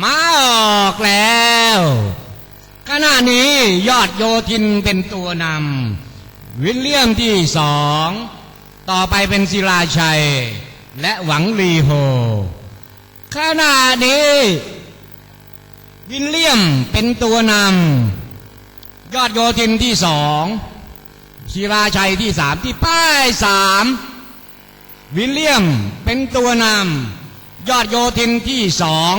มาออกแล้ว ขณะนี้ยอดโยทินเป็นตัวนำวิลเลียมที่สอง ต่อไปเป็นศิลาชัย และหวังลีโฮ ขณะนี้ วิลเลียมเป็นตัวนำยอดโยทินที่สองศิลาชัยที่สามที่ป้ายสามวิลเลียมเป็นตัวนำยอดโยทินที่สอง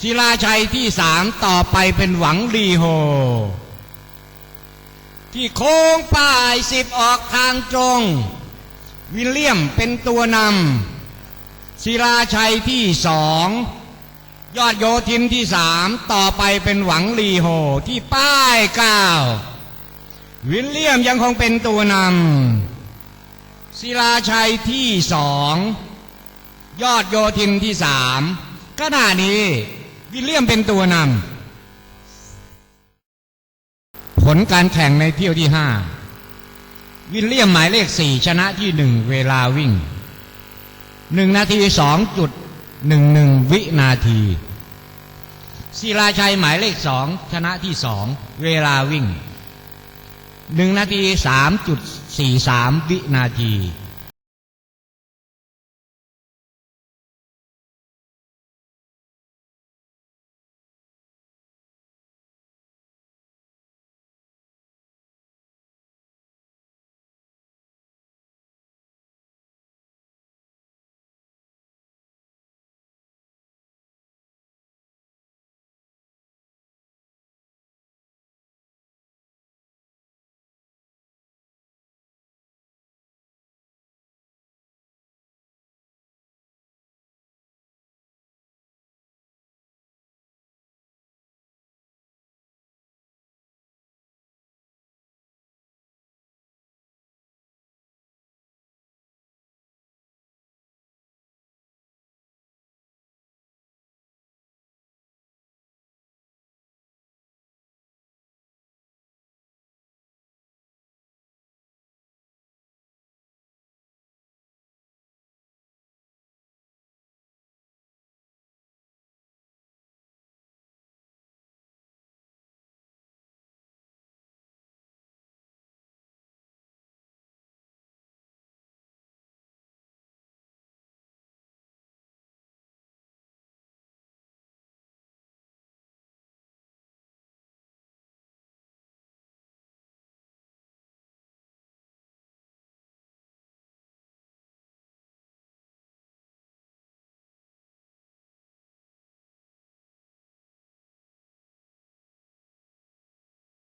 ศิลาชัยที่สามต่อไปเป็นหวังลีโฮ ที่โค้งป้ายสิบออกทางตรง วิลเลียมเป็นตัวนำศิลาชัยที่สองยอดโยทินที่สามต่อไปเป็นหวังลีโฮที่ป้ายเก้าวิลเลียมยังคงเป็นตัวนำศิลาชัยที่สองยอดโยทินที่สามขณะนี้ วิลเลียมเป็นตัวนำผลการแข่งในเที่ยวที่ห้าวิลเลียมหมายเลขสี่ชนะที่หนึ่งเวลาวิ่งหนึ่งนาทีสองจุดหนึ่งหนึ่งวินาทีศิลาชัยหมายเลขสองชนะที่สองเวลาวิ่งหนึ่งนาทีสามจุดสี่สามวินาที